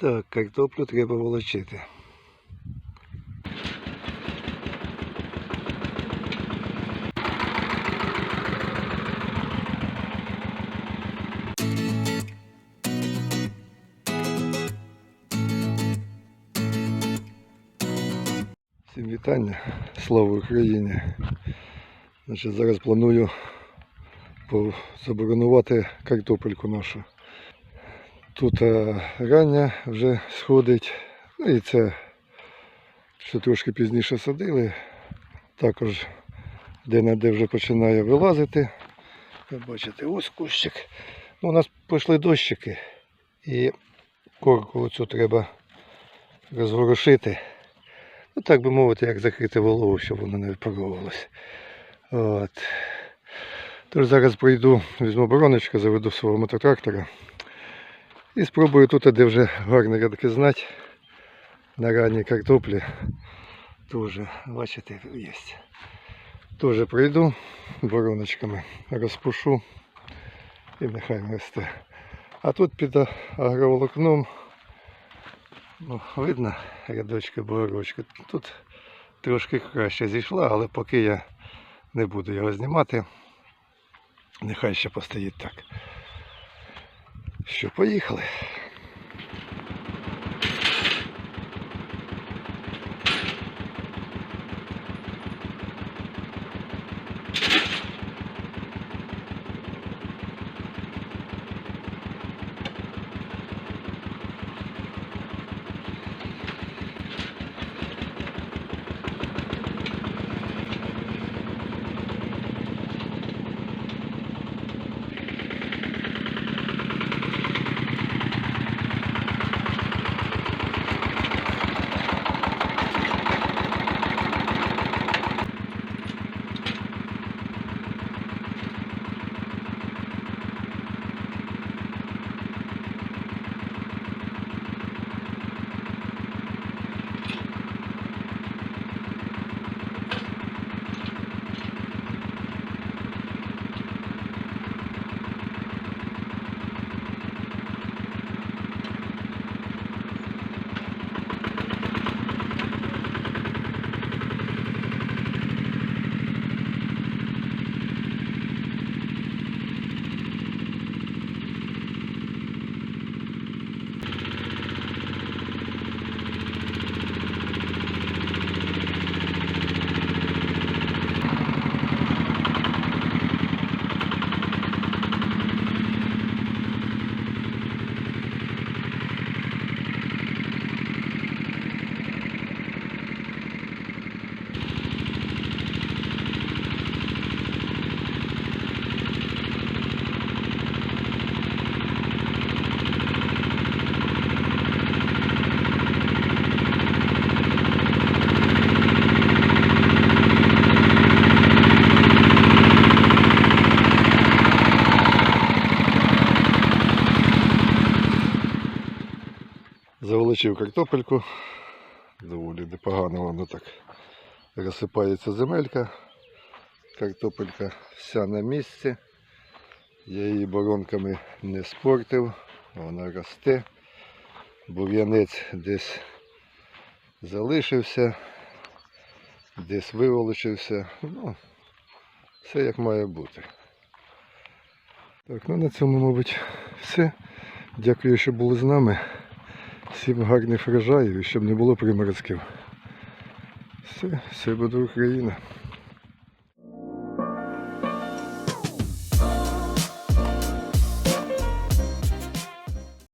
Так, картоплю треба волочити. Всім вітання, слава Україні. Значить, зараз планую заборонувати картопельку нашу. Тут е, рання вже сходить. Ну і це ще трошки пізніше садили. Також де-не-де вже починає вилазити. Ви бачите, ось кущик. Ну, у нас пішли дощики. І корку оцю треба розворушити. Ну, так би мовити, як закрити голову, щоб воно не випаровувалося. От. Тож зараз пройду, візьму бороночку, заведу свого мототрактора. І спробую тут, де вже гарні рядки знати, на ранній картоплі. Тоже, бачите, є. Тоже пройду вороночками, розпушу і нехай росте. А тут під агроволокном, ну, видно рядочки бугорочки. Тут трошки краще зійшла, але поки я не буду його знімати. Нехай ще постоїть так. Що, поїхали. Заволочив картопельку. Доволі непогано воно так розсипається земелька. Картопелька вся на місці. Я її боронками не спортив, вона росте. Бур'янець десь залишився, десь виволочився. Ну, все як має бути. Так, ну на цьому, мабуть, все. Дякую, що були з нами. Всім гарних врожаїв і щоб не було приморозків. Все, все буде Україна.